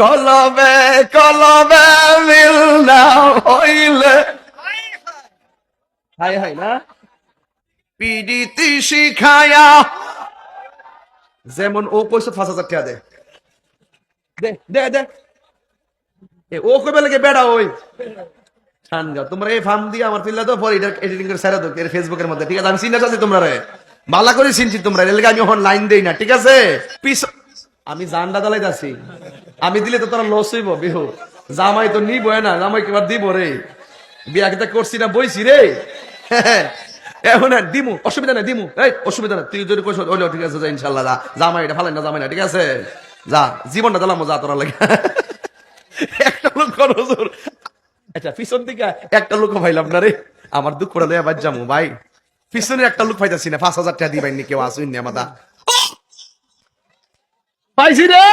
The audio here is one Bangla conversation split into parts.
কলবে কলবে মিল না হইলে। হাই হাই, না? পিডিতি শিখায়া। যেমন ও কইছে পাঁচ হাজার দে। দে দে দে। ও কইবে লাগে বেড়া ওই। ঠান্ডা, তোমরা এই ফার্ম দিয়ে আমার পিল্লা তো পরে এডিটিং করে সারা দো এর ফেসবুকের মধ্যে। ঠিক আছে, আমি চিন্তা চাচ্ছি তোমরা রে। ভালো করে চিনছি তোমরা এর লাগে এখন লাইন দেই না ঠিক আছে? পিস আমি জানডা দালাই যাচ্ছি। আমি দিলে তো তোরা লস হইব বিহু। জামাই তো নিব না জামাই কিবার দিব রে। বিয়া কিতা করছি না বইছি রে। এখন দিমু অসুবিধা নাই দিমু। এই অসুবিধা নাই তুই যদি কইস হইল ঠিক আছে যা ইনশাল্লাহ যা। জামাই এটা ফালাই না জামাই না ঠিক আছে? যা জীবনটা দিলাম যা তোরা লাগে। একটা লোক নজর আচ্ছা পিছন থেকে একটা লোক পাইলাম না রে। আমার দুঃখ করে লইয়া বাদ যামু ভাই। পিছনে একটা লোক পাইতাছি না, পাঁচ হাজার টাকা দিবাই কেউ, আসুন না মাদা পাইছি রে!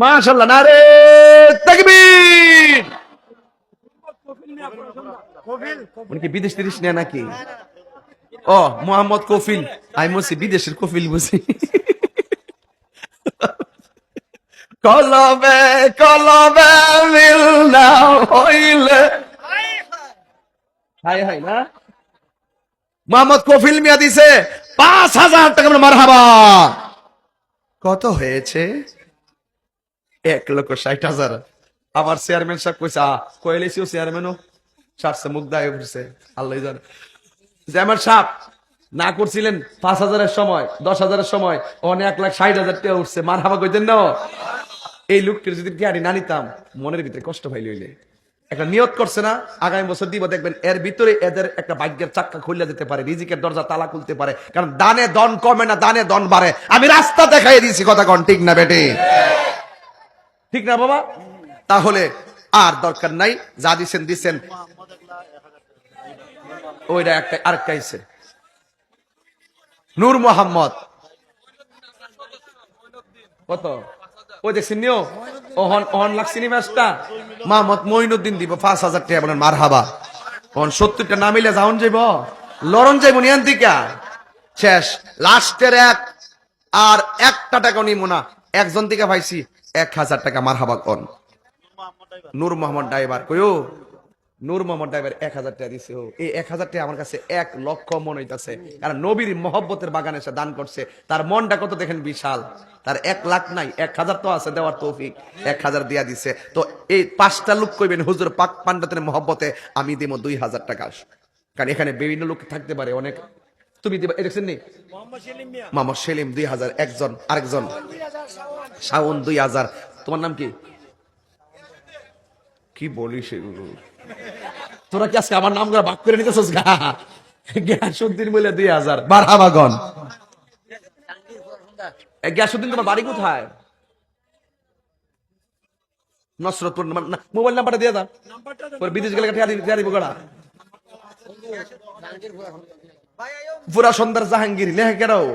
মাশাল্লাহ না রে, তাকবীর! বিদেশ তিরিশ নেয় নাকি? ও, মোহাম্মদ কফিল। আমি বলছি, বিদেশের কফিল বুঝি কলবে কলবে মিল না হইলে। হাই হাই, না? মোহাম্মদ কফিল মিয়া দিছে, পাঁচ হাজার টাকা মার হাবা কত হয়েছে? এক লক্ষ ষাট হাজার। আবার চেয়ারম্যান সাহেব কইছে কয়েলেছিও চেয়ারম্যানও সারছে, মুখ দায় উঠছে, আল্লাহ জানে। চেয়ারম্যান সাহেব না করছিলেন পাঁচ হাজারের সময়, দশ হাজারের সময় অনেক এক লাখ ষাট হাজার টাকা উঠছে মার হাবা কইতেন না। এই লোকটির যদি গাড়ি না নিতাম, মনের ভিতরে কষ্ট পাইলে হইলে। একটা নিয়ত করছে না, আগামী বছর দিব, দেখবেন এর ভিতরে এদের একটা ভাগ্যের চাক্কা খুলে যেতে পারে, রিজিকের দরজা, তালা খুলতে পারে। কারণ দানে দন কমে না, দানে দন বাড়ে। আমি রাস্তা দেখাই দিয়েছি, কথা কন, ঠিক না বেটে? ঠিক না বাবা? তাহলে আর দরকার নাই, যা দিছেন দিছেন। ওইটা একটা, আরেকটা আইছে নূর মোহাম্মদ। কত? ওই দেখছেন নিও ওহন ওহন লাগছে নি ম্যাচটা? মোহাম্মদ মঈনুদ্দিন দিব, পাঁচ হাজার টাকা বলেন মার হাবা কোন সত্তরটা না মিলে যাওন যাইব? লড়ন যাইব নিয়ান্তিকা শেষ, লাস্টের এক, আর একটা টাকা নিব না। একজন দিকে ভাইছি এক হাজার টাকা মার হাবা কন? নূর মোহাম্মদ ড্রাইভার কয়ো নূর মোহাম্মদ ড্রাইভার এক হাজার টাকা দিছে এই এক হাজার টাকা আমার কাছে এক লক্ষ মন হইতাছে। কারণ নবীর মহব্বতের বাগানে সে দান করছে। তার মনটা কত দেখেন বিশাল। তার এক লাখ নাই এক হাজার তো আছে দেওয়ার তৌফিক। এক হাজার দিয়া দিছে। তো এই পাঁচটা লোক কইবেন হুজুর পাক পান্ডাতের মহব্বতে আমি দিব দুই হাজার টাকা কারণ এখানে বিভিন্ন লোক থাকতে পারে অনেক। তুমি দিবা দেখছেন নি মোহাম্মদ সেলিম দুই হাজার একজন আরেকজন। শাওন দুই হাজার। তোমার নাম কি? কি বলিস এগুলো? তোরা কি আজকে আমার নাম করে বাক করে নিতেছিস? গ্যাসুদ্দিন বলে দুই হাজার। বারহাবাগন গ্যাসুদ্দিন তোমার বাড়ি কোথায়? নসরতপুর মোবাইল নাম্বারটা দিয়ে দাও। বিদেশ গেলে পুরা সন্ধ্যার জাহাঙ্গীর লেহে কেরাও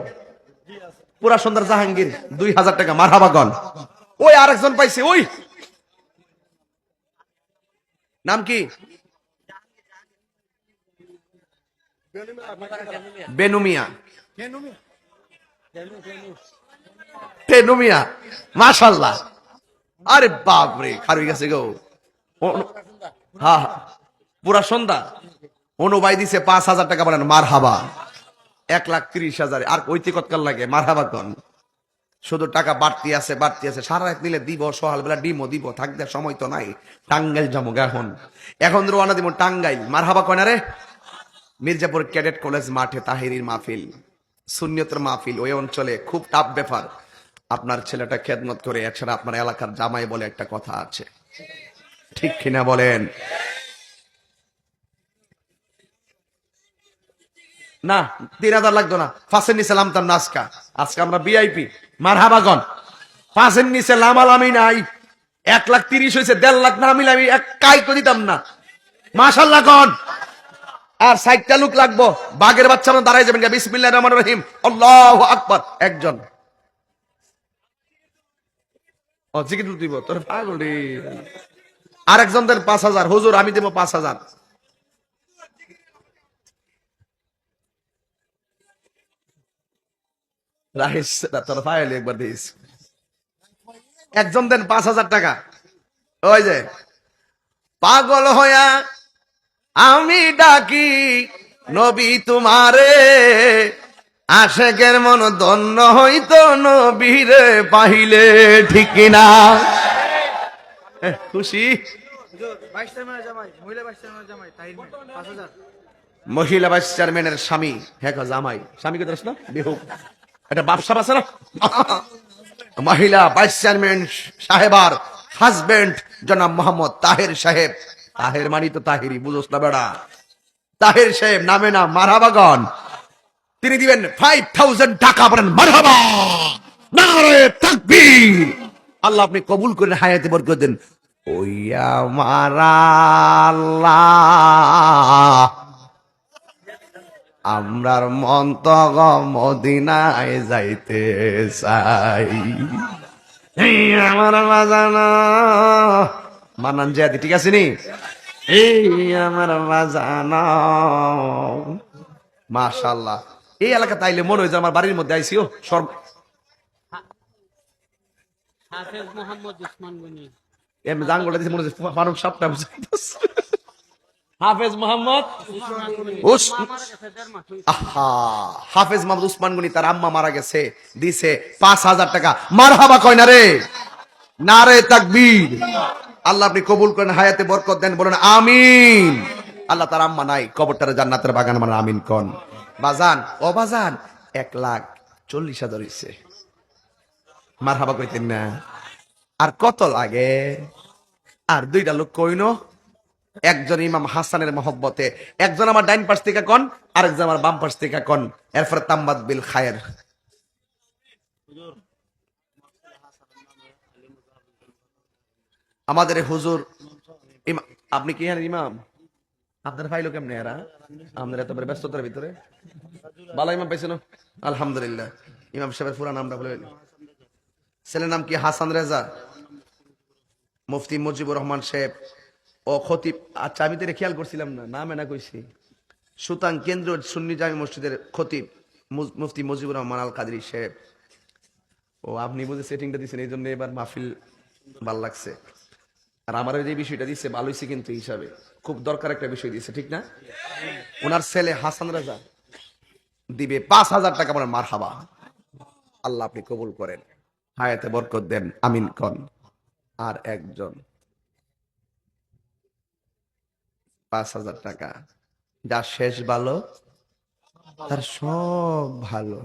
পুরা সন্ধ্যার জাহাঙ্গীর, দুই হাজার টাকা মারহাবাগন ওই আরেকজন পাইছে, ওই। নাম কি? বেনুমিয়া। বেনুমিয়া। মাশাল্লাহ। আরে বাপ রে খারুই গেছে গো। হ্যাঁ। পুরা সন্ধ্যা। অনুবাই দিছে পাঁচ হাজার টাকা বলেন মার হাবা এক লাখ তিরিশ হাজার। আর ঐতি কতকাল লাগে মার হাবা কন শুধু টাকা বাড়তি আছে বাড়তি আছে। সারা রাত নিলে দিব সকাল বেলা ডিমও দিব, থাকতে সময় তো নাই। টাঙ্গাইল যাব এখন। এখন রোয়ানা দিব টাঙ্গাইল। মার হাবা কয় না রে? মির্জাপুর ক্যাডেট কলেজ মাঠে তাহিরির মাহফিল। শূন্যতের মাহফিল ওই অঞ্চলে। খুব টাফ ব্যাপার। আপনার ছেলেটা খেদমত করে, এছাড়া আপনার এলাকার জামাই বলে একটা কথা আছে। ঠিক কিনা বলেন? না, তিন হাজার লাগতো না। ফাঁসের নিচে লামতাম না আজকা। আজকে আমরা বিআইপি মার হাবাগন ফাঁসের নিচে লামালামি নাই। এক লাখ তিরিশ হয়েছে, দেড় লাখ না মিলে আমি এক কাই তো দিতাম না। মাশাল্লাহ আর ষাটটা লোক লাগবো। বাঘের বাচ্চা আমরা দাঁড়াই যাবেন বিসমিল্লাহ রহমান রহিম। আল্লাহ আকবর। একজন। ও জিকির দিব পাঁচ হাজার। হুজুর, আমি দেবো পাঁচ হাজার। তোর একবার দিস। একজন দেন পাঁচ হাজার টাকা। ওই যে, পাগল হইয়া আমি ডাকি, নবী তোমারে। আশেকের মন দন্য হইতো নবীরে পাহিলে, ঠিক না খুশি? মহিলা বাইশ চেয়ারম্যানের স্বামী হ্যাঁ জামাই। স্বামীকে ধরছ না? বিহু। এটা বাপসাপ আছে না। মহিলা ভাইস চেয়ারম্যান, সাহেবার হাজবেন্ড জনাব মোহাম্মদ তাহের সাহেব। তাহের মানি তো তাহেরি বুঝোস না বেড়া। তাহের সাহেব নামে না মারহাবাগন। তিনি দিবেন ফাইভ থাউজেন্ড টাকা বলেন মারহাবা। নারে তাকবীর। আল্লাহ আপনি কবুল করেন হায়াতে বরকত দেন। ওইয়া মারা আল্লাহ আমরার মন তো মদিনায় যাইতে চাই। আমার বাজানো। মানান জিয়াদি ঠিক আছে নি? এই আমার বাজানো। মাশাল্লাহ এই এলাকা তাইলে মনে হয় যে আমার বাড়ির মধ্যে আইসিও সর্ব হাফেজ মোহাম্মদ উসমান গনি। এমনি জাঙ্গলটা দিছে মনে হচ্ছে ফারুক সাপটা বুঝাইতেছে। হাফেজ মোহাম্মদ? হাফেজ মাহমুদ উসমান গনি তার আম্মা মারা গেছে, দিছে পাঁচ হাজার টাকা। মার হাবা কয় না রে? না রে তাকবীর। আল্লাহ আপনি কবুল করেন, হায়াতে বরকত দেন, বলেন আমিন। আল্লাহ তার আম্মা নাই, কবরটারে জান্নাতের বাগান মানে আমিন কন। বাজান, ও বাজান, এক লাখ চল্লিশ হাজার হইছে। মার হাবা কইতেন না। আর কত লাগে? আর দুইটা লোক কইনো? একজন ইমাম হাসানের মহব্বতে, একজন আমার ডাইন পাশ থেকে কন, আরেকজন আমার বাম পাশ থেকে কন। এরপরে তাম্বাদ বিল খায়ের। আমাদের হুজুর আপনি কি জানেন ইমাম? আপনার ফাইলো কেমনে এরা? আমাদের এত ব্যস্ততার ভিতরে? বালা ইমাম পাইছেন? আলহামদুলিল্লাহ। ইমাম সাহেবের পুরা নামটা বলে। ছেলের নাম কি? হাসান রেজা। মুফতি মুজিবুর রহমান সাহেব। ও খতিব আচ্ছা আমি তো খেয়াল করছিলাম না, নাম এনা কইছি। কেন্দ্র সুন্নি জামি মসজিদের খতিব মুফতি মুজিবুর রহমান আল সাহেব। ও, আপনি বুঝে সেটিংটা দিচ্ছেন এই জন্য এবার মাহফিল ভালো লাগছে। আর আমার যে বিষয়টা দিচ্ছে ভালো হয়েছে কিন্তু হিসাবে। খুব দরকার একটা বিষয় দিচ্ছে ঠিক না? ওনার ছেলে হাসান রাজা দিবে পাঁচ হাজার টাকা মানে মার হাবা আল্লাহ আপনি কবুল করেন। হায়াতে বরকত দেন আমিন কন আর একজন পাঁচ হাজার টাকা। যার শেষ ভালো তার সব ভালো।